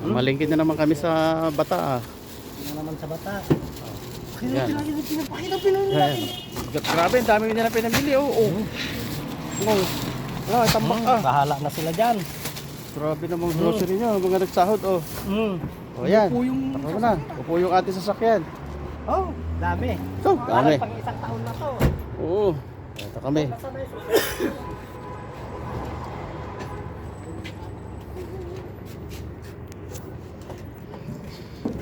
Malingkit na naman kami sa bata. ah. Na naman sa bata. Yan. Ayan. Grabe, ang dami nila pinamili. Oh, oh. Oh. Wala, tambak ah. Bahala na sila dyan. Grabe namang grocery nyo, mga nagsahod. Oh, Mm. oh yan. Upo yung... Takbo mo na. Upo yung ating sasakyan. Oh, dami. So, dami. Parang pang isang taon na to. Oo. Ito kami. Nasaan na yung susi?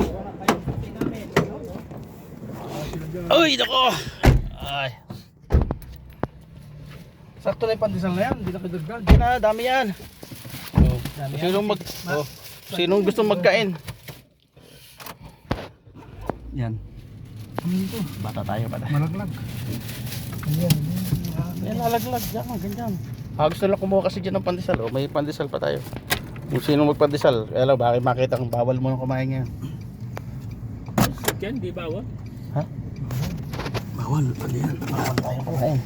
Wala pa yung susi namin. Uy, nako! Ay. Sakto na yung pandesal na yan, hindi na kadagdag. Hindi na, dami yan. Oh. Dami Sinong mag... Oh. Sinong gusto magkain? Yan. Ano ito? Bata tayo, bata. Malaglag. Ayan. Yan, lalaglag. Yan, ganyan. Ah, gusto lang kumuha kasi dyan ng pandesal. Oh, may pandesal pa tayo. Kung sino magpandesal, kaya lang, bakit makita kang bawal mo nang kumain ngayon. Yan, di bawal. Bawal, ano yan? Bawal tayo kumain.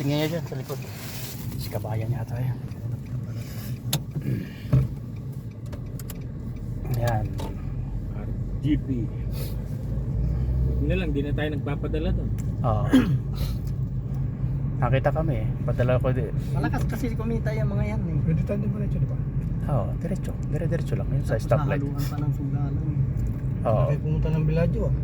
Tingnan niya dyan sa likod. Si kabayan yata yan. Yan. GP. Huwag na lang, di na tayo nagpapadala to. Oo. Nakita kami eh. Padala ko din. Malakas kasi kumita yung mga yan eh. Pwede tayo din di ba? Oo, diretso. Dire-diretso lang. Yun sa stoplight. Nahaluan pa ng sugalan. Oo. Okay, pumunta ng Biladyo ah.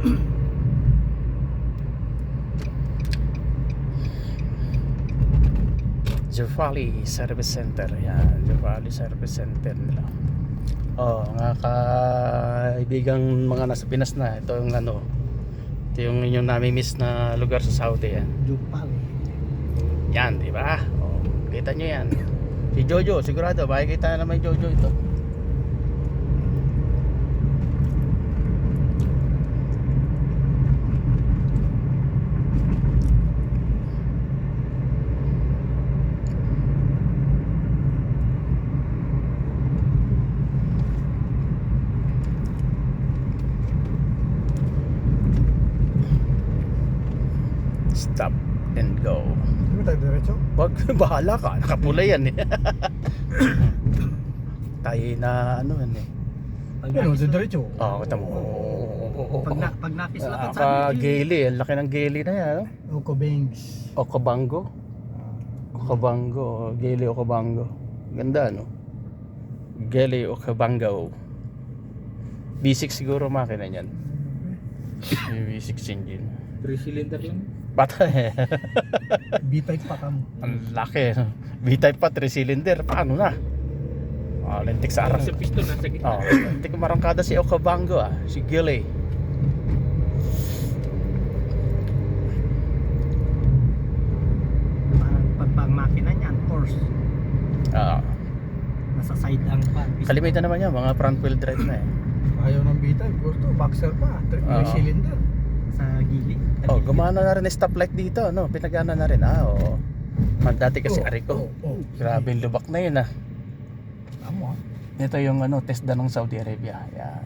Jeffali Service Center. Yan. Jeffali Service Center nila. Oh, mga kaibigang mga nasa Pinas na. Ito yung ano. Ito yung inyong nami-miss na lugar sa Saudi. Yan. Jupal. Yan, di ba? Oh, kita nyo yan. Si Jojo, sigurado, makikita na naman yung Jojo ito. Stop and go. Di ba tayo diretso? Wag, bahala ka. Nakapula yan eh. Tayo na ano yan eh. Pag Ano, nakis- diretso? Oo, kita mo. Pag, na, pag nakislapan sa Naka amin, geli. Ang laki ng geli na yan. Oko Bangs. Oh. Okabango. Okabango. Geli Okabango. Ganda no? Geli Okabango. B6 siguro makina niyan. Yung V6 engine. 3 cylinder lang. Bata eh. B-type pa kam. Ang laki. V-type pa, 3 cylinder. Paano na? Oh, lentik sa arang. Sa piston, nasa gitna. Oh, hindi ko marangkada si Okabango ah. Si Gilly. parang pag pang makina niyan, force. Ah, Nasa side ang pan. kalimitan naman yan, mga front wheel drive na eh. Ayaw ng B-type. Gusto, boxer pa. Tri- May Oo. cylinder. Sa gilid. Oh, gumana na rin ang stoplight dito, no? Pinagana na rin. Ah, oo. Ah, Dati kasi Oh, Arico. oh, oh. Grabe yung lubak na yun ah. Tama ah. Ito yung ano, TESDA ng Saudi Arabia. Yan.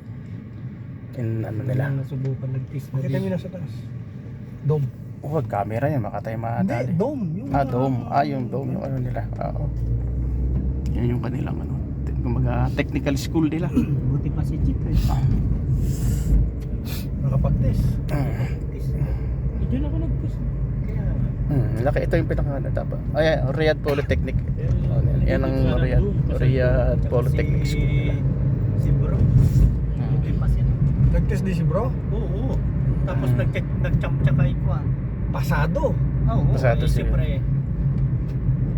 In ano nila. Nasubukan nag-test na Makita dito. na sa taas. Dome. Oh, camera yan. Baka tayo Hindi, makadali. dome. Yung Ah, dome. Ah, yung dome. Yung ano nila. Oo. Yan yung kanilang ano. Kumbaga, technical school nila. Buti pa si Chip eh. Nakapag-test. Test. Diyan ako nag-test. Kaya, Hmm, laki ito yung pinaka ano dapat. Ay, Riyadh Polytechnic. Oh, yan, yan ang Riyadh, Riyadh Polytechnic School nila. Si bro. Siya. Nag-test din si bro. Oo. Tapos Hmm. nag- nag-champ-champ kay Kwan. Pasado. Oo. Pasado eh, siya. Siyempre.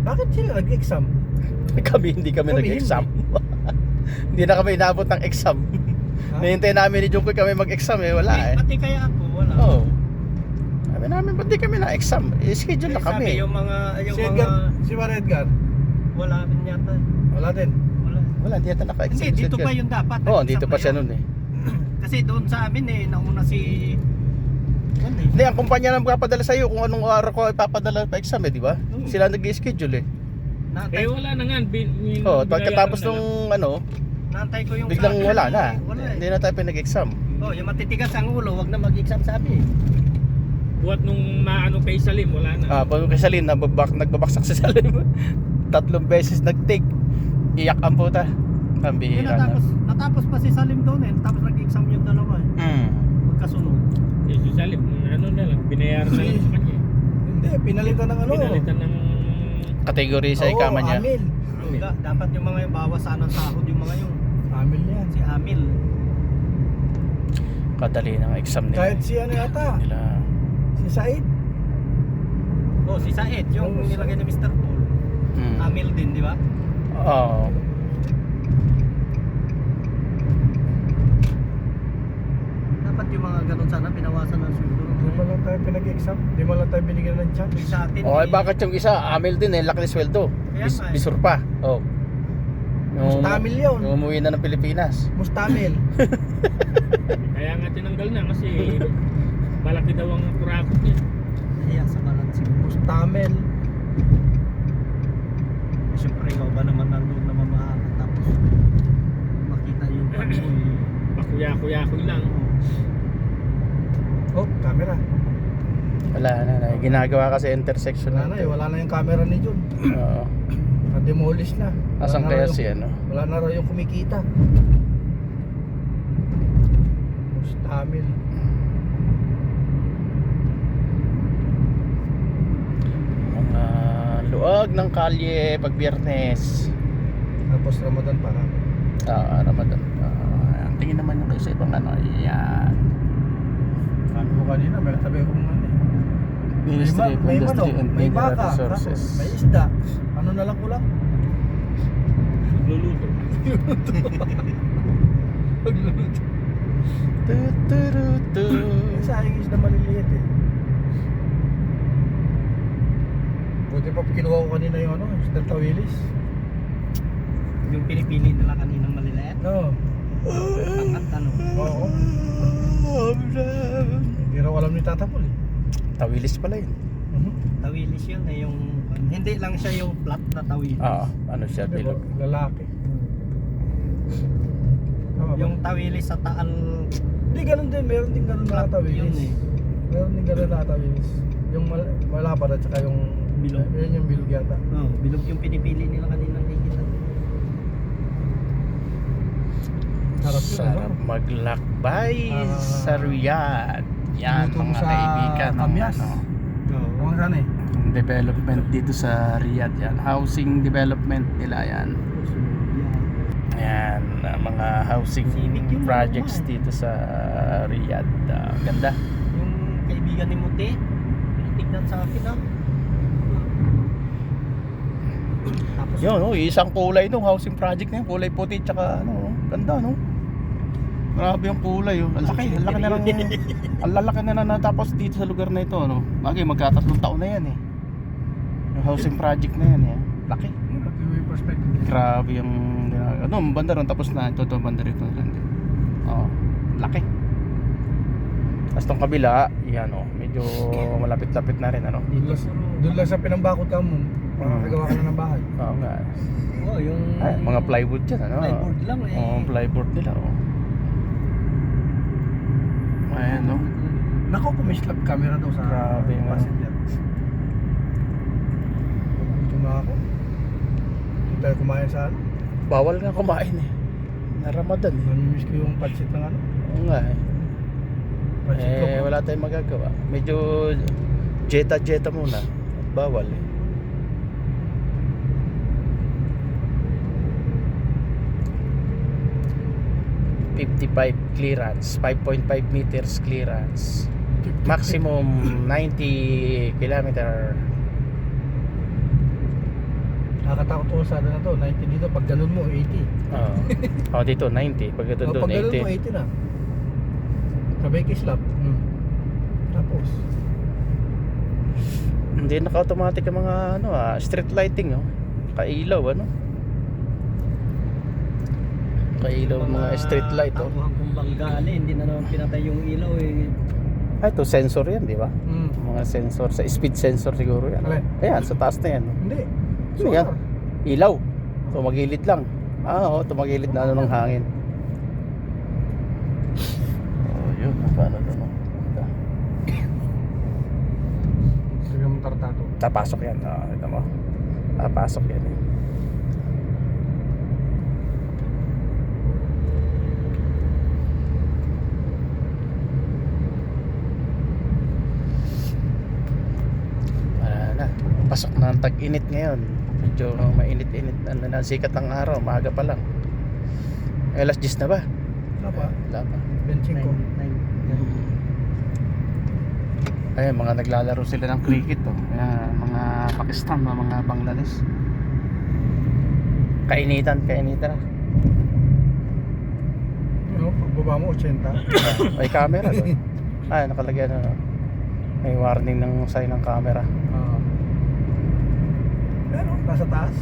Bakit sila nag-exam? kami hindi kami, Kami nag-exam. hindi na kami inabot ng exam. Ha? Nahintay namin ni Jungkoy kami mag-exam eh, wala eh. Pati kaya ako, wala. Oo. Sabi namin, ba't di kami na-exam? Eh, schedule na Eh, sabi, kami. yung mga, yung Si mga, Edgar, si Mar Edgar. wala rin yata. Wala din. Wala. Wala, hindi yata naka-exam. Hindi, dito pa yung dapat. Oo, oh, dito pa siya yun. nun eh. Kasi doon sa amin eh, nauna si... Ano eh? Hindi, ang kumpanya na magpapadala sa'yo kung anong araw ko ipapadala pa exam eh, di ba? Oo. Sila nag-schedule eh. Naantay, Eh wala na nga. Bin, oh, pagkatapos nung ano, naantay ko yung... biglang wala na. Wala Hindi eh. na tayo pinag-exam. Oh, yung matitigas ang ulo, wag na mag-exam sabi eh. Buhat nung maano kay Salim, wala na. Ah, pag kay Salin, nagbabak, nagbabaksak si Salim. tatlong beses nag-take. Iyak ang puta. Hindi, Pambihira na. natapos, natapos pa si Salim doon eh. Tapos nag-exam yung dalawa eh. Mm. Magkasunod. Eh, si Salim, ano na lang, binayaran na lang sa kanya. eh. Hindi, pinalitan ng ano. Pinalitan ng... Kategory sa ikama niya. Amil. Da, dapat yung mga yung bawas sana ng sahod yung mga yung Amil yan. si Amil. Kadali ng exam nila. Kahit si ano yata, nila. Si Said. Oh, si Saed, yung Oo, nilagay ni Mr. Paul. Mm. Amil din, di ba? Oo. Dapat yung mga ganun sana pinawasan ng sweldo. Hindi mo lang tayo pinag-exam. Hindi mo lang tayo binigyan ng chance. Yung sa atin. Okay, eh, bakit yung isa, Amil din eh, laki ng sweldo. Bis, eh. bisur pa. Oh. Mustamil yun. Yung umuwi na ng Pilipinas. Mustamil. Kaya nga tinanggal na kasi malaki daw ang kurakot niya. Nahiya sa balance. Mustamil. Eh, Siyempre, ikaw ba naman nandun na mamaalat tapos makita yung ano eh. Pakuya-kuya-kuy lang. Oh, camera. Wala na, na. Ginagawa kasi intersection Wala na eh. Wala na yung camera ni Jun. Oo. Na-demolish na. Wala Asan na kaya raw yung- si ano? Wala na raw yung kumikita. Mustamil. Mga luag ng kalye pag biyernes. Tapos Ramadan pa. Ah, Ramadan. Ah, tingin naman yung sa ibang ano. Yan. Sabi ko kanina, may katabi akong ano eh. Ministry of Industry and Mineral Resources. may isda. Ano na lang kulang? Nagluluto. Pagluluto. Tu-tu-ru-tu. Yung sayang isda maliliit eh. Buti pa kinuha ko kanina yung ano, isda tawilis. Yung pinipili nila kaninang maliliit. No. Pangat ano. Oo. Hindi raw alam ni Tatapol eh. Tawilis pala yun. Mhm. Tawilis yun eh yung hindi lang siya yung flat na tawilis. Ah, ano siya, bilog. Lalaki. Tama ba? Yung tawilis sa taal Hindi, ganun din. Meron din ganun na flat yun tawilis. eh. Meron din ganun na tawilis. Yung mal malapad at saka yung Bilog. Yun yung bilog yata. Oh, bilog yung pinipili nila kaninang nakikita. Sarap Sarap ano? maglakbay Ah. sa Riyadh. Yan mga sa kaibigan. ng Kamyas. ano, Oo. Saan eh. development dito sa Riyadh yan. Housing development nila yan. Ayan, ah, mga housing projects ano nga eh. dito sa Riyadh. Ah, ganda. Yung kaibigan ni Muti, tinitignan sa akin ah. Tapos Yun, oh, isang kulay no, housing project na yun. Kulay puti tsaka ano, oh, ganda no. Grabe yung kulay oh. Ang laki, ang laki na lang. ang lalaki na na natapos dito sa lugar na ito, no. Bagay magkatatlong taon na yan eh. Yung housing project na yan eh. Laki. Grabe yung. Ano, banda ron tapos na ito, ito banda rito lang din. Oo, laki. Tapos tong kabila, yan oh, medyo malapit-lapit na rin ano. Lang, doon lang sa pinambakot ka mo. Makakagawa ka na ng bahay. Oo nga. oh, yung Ay, mga plywood yan ano. plyboard lang eh. Oo, plyboard nila oh. Ayan no. Nako, kumislap camera daw sa Grabe ano. passenger. Ito na ako. Hindi tayo kumain sa ano. Bawal nga kumain eh. Na Ramadan eh. Namimiss ko yung pancit ng ano. Oo nga eh. Pancit Eh, wala tayong magagawa. Medyo jeta-jeta muna. Bawal eh. ...55 clearance, 5.5 meters clearance, maximum 90 kilometer. Nakakatakot ko sa ano na to. 90 dito. Pag ganun mo, 80. Oo. oh, dito 90, pag ito O, doon pag ganun mo, 80. 80 na. Sabay kislap. Hmm. Tapos. Hindi naka-automatic ang mga ano ah, street lighting oh. Kailaw ano. Kailaw mga street light oh. Tauhan kong banggali, hindi na naman pinatay yung ilaw eh. Ay, ito sensor yan, di ba? Hmm. Mga sensor, sa speed sensor siguro yan. Alin? Ayan, sa taas na yan. Hindi. Ano yan? Ilaw. Tumagilid lang. Ah, oo, tumagilid na ano ng hangin. Oh, yun. Paano doon? oh? Sige mo tartato. Tapasok yan. Ah, ito mo. Papasok yan eh. Wala na. Pasok na ang tag-init ngayon. Medyo mainit-init na, na sikat ng araw. Maaga pa lang. Eh, alas 10 na ba? Ano ba? Wala pa. Benching ko. Ayun, mga naglalaro sila ng cricket to. Ayan, mga Pakistan, mga, Bangladesh. Kainitan, kainitan. Ano, pagbaba mo 80. May camera doon. Ay, nakalagay na. May warning ng sign ng camera. Pero nasa taas,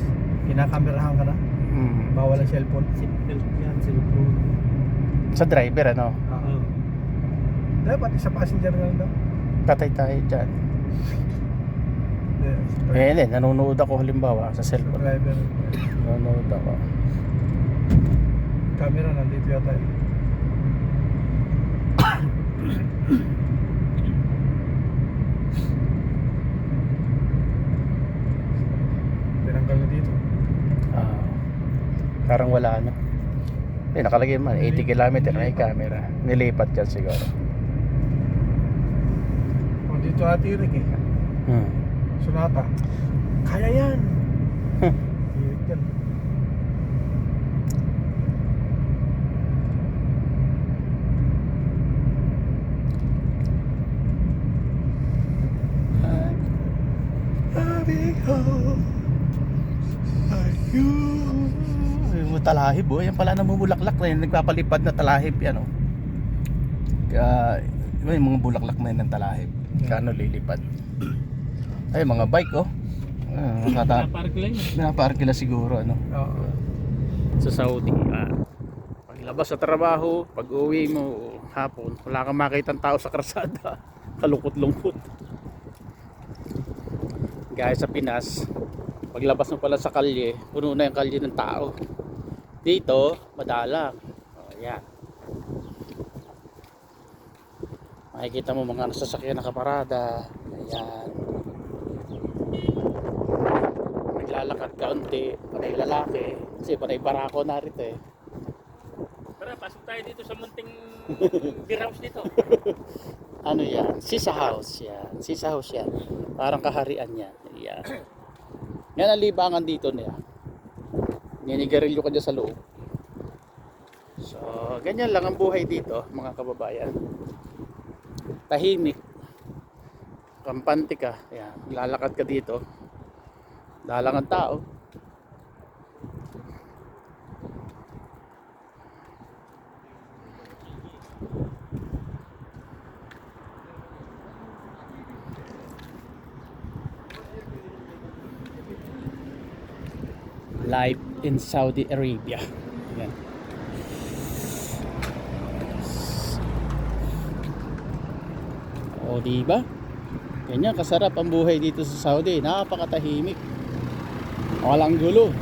kinakamerahan ka na. Hmm. Bawal ang cellphone. Seatbelt yan, cellphone. Sa driver, ano? Ah. Dapat isa passenger nga lang daw. Patay tayo dyan. Yeah. Eh, hindi. Nanonood ako halimbawa sa cellphone. Driver. Nanonood ako. Camera nandito yata eh. Tinanggal na dito. Ah. Parang wala, no? Eh, nakalagay man. 80 km may camera. Nilipat yan siguro. Oh, dito natirik eh. Hmm. Sunata. Kaya yan. Tirik yan. Yung talahib oh, yan pala namumulaklak na yun, nagpapalipad na talahib yan oh. Kaya, yung mga bulaklak na yun ng talahib. Kano lilipad. Ay, mga bike oh. Ah, nakata- Nakapark lang yun. Pinaparkila siguro ano. Oo. Sa Saudi, ah, paglabas sa trabaho, pag uwi mo hapon, wala kang makitang tao sa krasada. Kalungkot-lungkot. Gaya sa Pinas, paglabas mo pala sa kalye, puno na yung kalye ng tao. Dito, madalang. Oh, yan. Makikita mo mga nasasakyan nakaparada. Ayan. Naglalakad kaunti, panay lalaki. Kasi panay barako narito eh. Tara, pasok tayo dito sa munting beer house dito. Ano yan? Sisa house yan. Sisa house yan. Parang kaharian yan. Yan. Yan ang libangan dito niya. Ninigarilyo ka dyan sa loob. So, ganyan lang ang buhay dito, mga kababayan. Tahimik. Kampante ka. Yan. Lalakad ka dito. Dalang ang tao. live in Saudi Arabia. Yan. O di ba? Ganyan kasarap ang buhay dito sa Saudi. Napakatahimik. Walang gulo.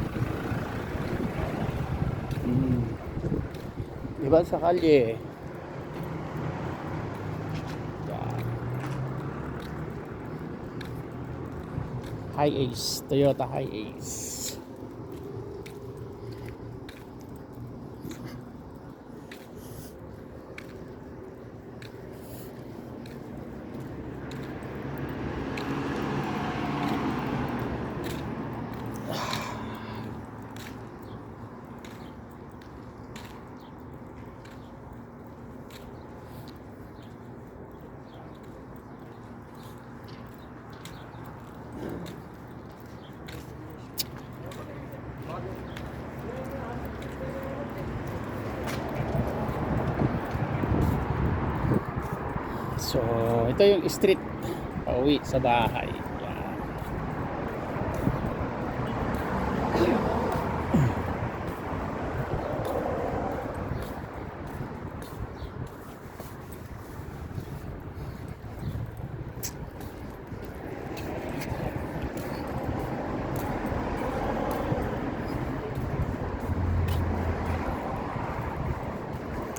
Hmm. Di ba sa kalye? High Ace, Toyota High Ace. So, ito yung street pauwi sa bahay. Yan.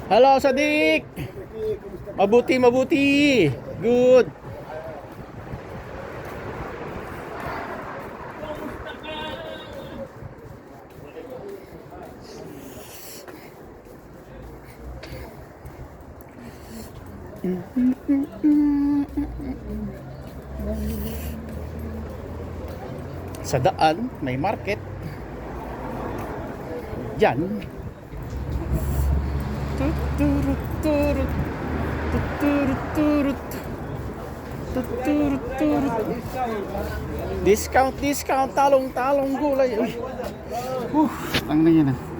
Hello, Sadik! Mabuti, mabuti. Good. Sa daan, may market. Diyan. Turut, turut, turut. Discount, discount, talong, talong gulay. Uy. Uh, ang na yan ah.